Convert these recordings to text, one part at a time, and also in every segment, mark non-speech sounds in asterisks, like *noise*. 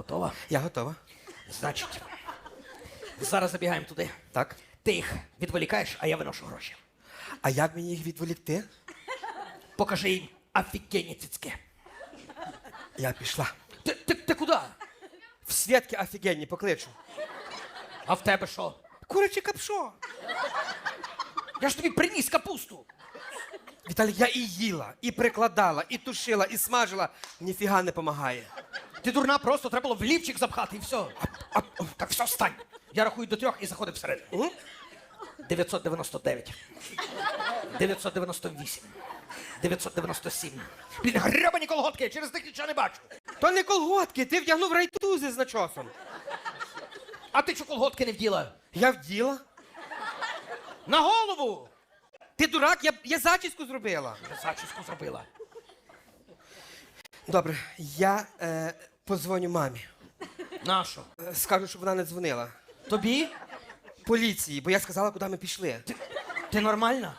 Готова? Я готова. Значить, зараз забігаємо туди. Так. Ти їх відволікаєш, а я виношу гроші. А як мені їх відволікти? Покажи їм офігенні цицьки. Я пішла. Ти, ти, ти куди? В святки офігенні покличу. А в тебе що? Куряче капшо. Я ж тобі приніс капусту. Віталій, я і їла, і прикладала, і тушила, і смажила. Ніфіга не помагає. Ти дурна, просто треба було в лівчик запхати і все. А, а, Так все, встань. Я рахую до трьох і заходив всередину. М? 999. 998. 997. Блін, гребані колготки, я через них нічого не бачу. то не колготки, ти вдягнув райтузи з начосом. А ти що колготки не вділа? Я вділа. На голову! Ти дурак, я, я зачіску зробила. Я зачіску зробила. Добре, я е, позвоню мамі. Нащо? Е, Скажу, щоб вона не дзвонила. Тобі? Поліції, бо я сказала, куди ми пішли. Ти, ти нормальна?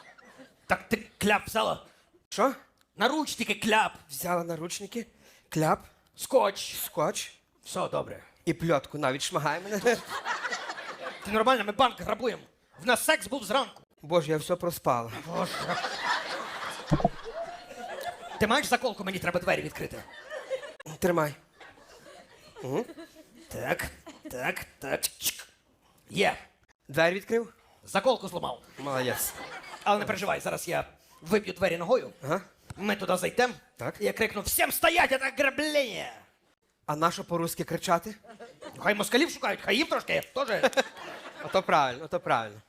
Так ти кляп взяла. Що? Наручники кляп. Взяла наручники, кляп, Скотч. скотч Все добре. і пльотку навіть шмагає мене. Ти нормальна, ми банк грабуємо. В нас секс був зранку. Боже, я все проспала. Боже. Ти маєш заколку, мені треба двері відкрити. Тримай. Так, так, так. Чик. Є. Двері відкрив? Заколку зламав. Молодець. Але не переживай, зараз я виб'ю двері ногою. Ага. Ми туди зайдемо. Так. Я крикну: всім стоять, це граблення! А нащо по-русски кричати? Хай москалів шукають, хай їм трошки теж. Ото *laughs* правильно, ото правильно.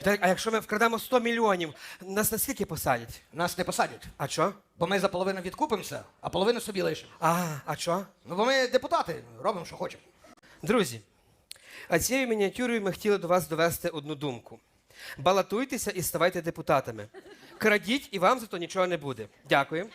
Віталій, а якщо ми вкрадемо 100 мільйонів, нас наскільки посадять? Нас не посадять. А що? Бо ми за половину відкупимося, а половину собі лишимо. А, а що? Ну, бо ми депутати, робимо, що хочемо. Друзі, а цією мініатюрою ми хотіли до вас довести одну думку. Балотуйтеся і ставайте депутатами. Крадіть, і вам за то нічого не буде. Дякую.